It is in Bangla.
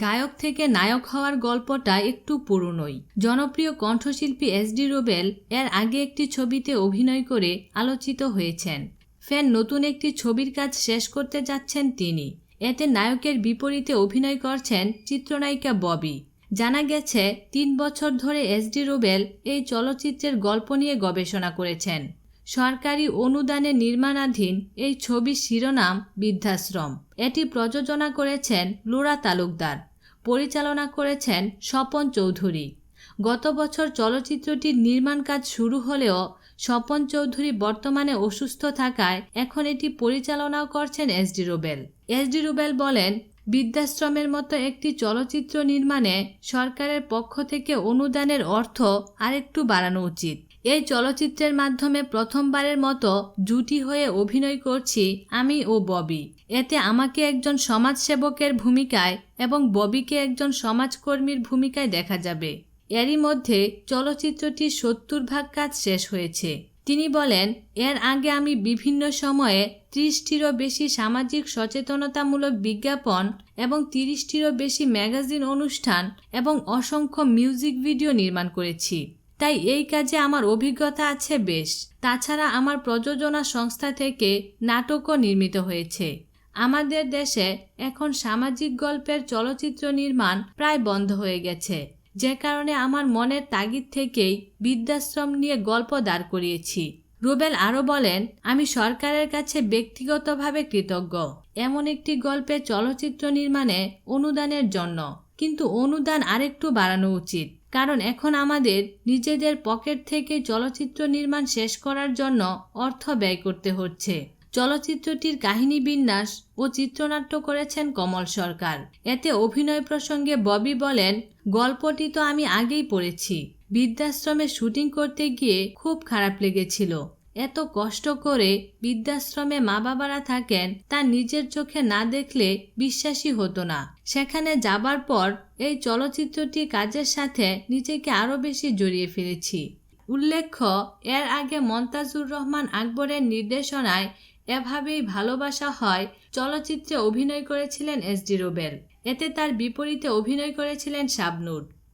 গায়ক থেকে নায়ক হওয়ার গল্পটা একটু পুরনোই। জনপ্রিয় কণ্ঠশিল্পী এস ডি রোবেল এর আগে একটি ছবিতে অভিনয় করে আলোচিত হয়েছেন। ফ্যান নতুন একটি ছবির কাজ শেষ করতে যাচ্ছেন তিনি। এতে নায়কের বিপরীতে অভিনয় করছেন চিত্রনায়িকা ববি। জানা গেছে, তিন বছর ধরে এস ডি রোবেল এই চলচ্চিত্রের গল্প নিয়ে গবেষণা করেছেন। সরকারি অনুদানে নির্মাণাধীন এই ছবির শিরোনাম বৃদ্ধাশ্রম। এটি প্রযোজনা করেছেন লুরা তালুকদার, পরিচালনা করেছেন স্বপন চৌধুরী। গত বছর চলচ্চিত্রটির নির্মাণ কাজ শুরু হলেও স্বপন চৌধুরী বর্তমানে অসুস্থ থাকায় এখন এটি পরিচালনাও করছেন S D Rubel. S D Rubel বলেন, বৃদ্ধাশ্রমের মতো একটি চলচ্চিত্র নির্মাণে সরকারের পক্ষ থেকে অনুদানের অর্থ আরেকটু বাড়ানো উচিত। এই চলচ্চিত্রের মাধ্যমে প্রথমবারের মতো জুটি হয়ে অভিনয় করছি আমি ও ববি। এতে আমাকে একজন সমাজসেবকের ভূমিকায় এবং ববিকে একজন সমাজকর্মীর ভূমিকায় দেখা যাবে। এরই মধ্যে চলচ্চিত্রটির সত্তর ভাগ কাজ শেষ হয়েছে। তিনি বলেন, এর আগে আমি বিভিন্ন সময়ে ত্রিশটিরও বেশি সামাজিক সচেতনতামূলক বিজ্ঞাপন এবং তিরিশটিরও বেশি ম্যাগাজিন অনুষ্ঠান এবং অসংখ্য মিউজিক ভিডিও নির্মাণ করেছি। তাই এই কাজে আমার অভিজ্ঞতা আছে বেশ। তাছাড়া আমার প্রযোজনা সংস্থা থেকে নাটকও নির্মিত হয়েছে। আমাদের দেশে এখন সামাজিক গল্পের চলচ্চিত্র নির্মাণ প্রায় বন্ধ হয়ে গেছে। যে কারণে আমার মনের তাগিদ থেকেই বৃদ্ধাশ্রম নিয়ে গল্প দাঁড় করিয়েছি। রুবেল আরও বলেন, আমি সরকারের কাছে ব্যক্তিগতভাবে কৃতজ্ঞ। এমন একটি গল্পে চলচ্চিত্র নির্মাণে অনুদানের জন্য। কিন্তু অনুদান আরেকটু বাড়ানো উচিত। কারণ এখন আমাদের নিজেদের পকেট থেকে চলচ্চিত্র নির্মাণ শেষ করার জন্য অর্থ ব্যয় করতে হচ্ছে। চলচ্চিত্রটির কাহিনী বিন্যাস ও চিত্রনাট্য করেছেন কমল সরকার। এতে অভিনয় প্রসঙ্গে ববি বলেন, গল্পটি তো আমি আগেই পড়েছি। বৃদ্ধাশ্রমে শুটিং করতে গিয়ে খুব খারাপ লেগেছিল। এত কষ্ট করে বৃদ্ধাশ্রমে মা বাবারা থাকেন, তা নিজের চোখে না দেখলে বিশ্বাসই হতো না। সেখানে যাবার পর এই চলচ্চিত্রটি কাজের সাথে নিজেকে আরও বেশি জড়িয়ে ফেলেছি। উল্লেখ্য, এর আগে মন্তাজুর রহমান আকবরের নির্দেশনায় এভাবেই ভালোবাসা হয় চলচ্চিত্রে অভিনয় করেছিলেন এস ডি রোবেল। এতে তার বিপরীতে অভিনয় করেছিলেন শাবনুর।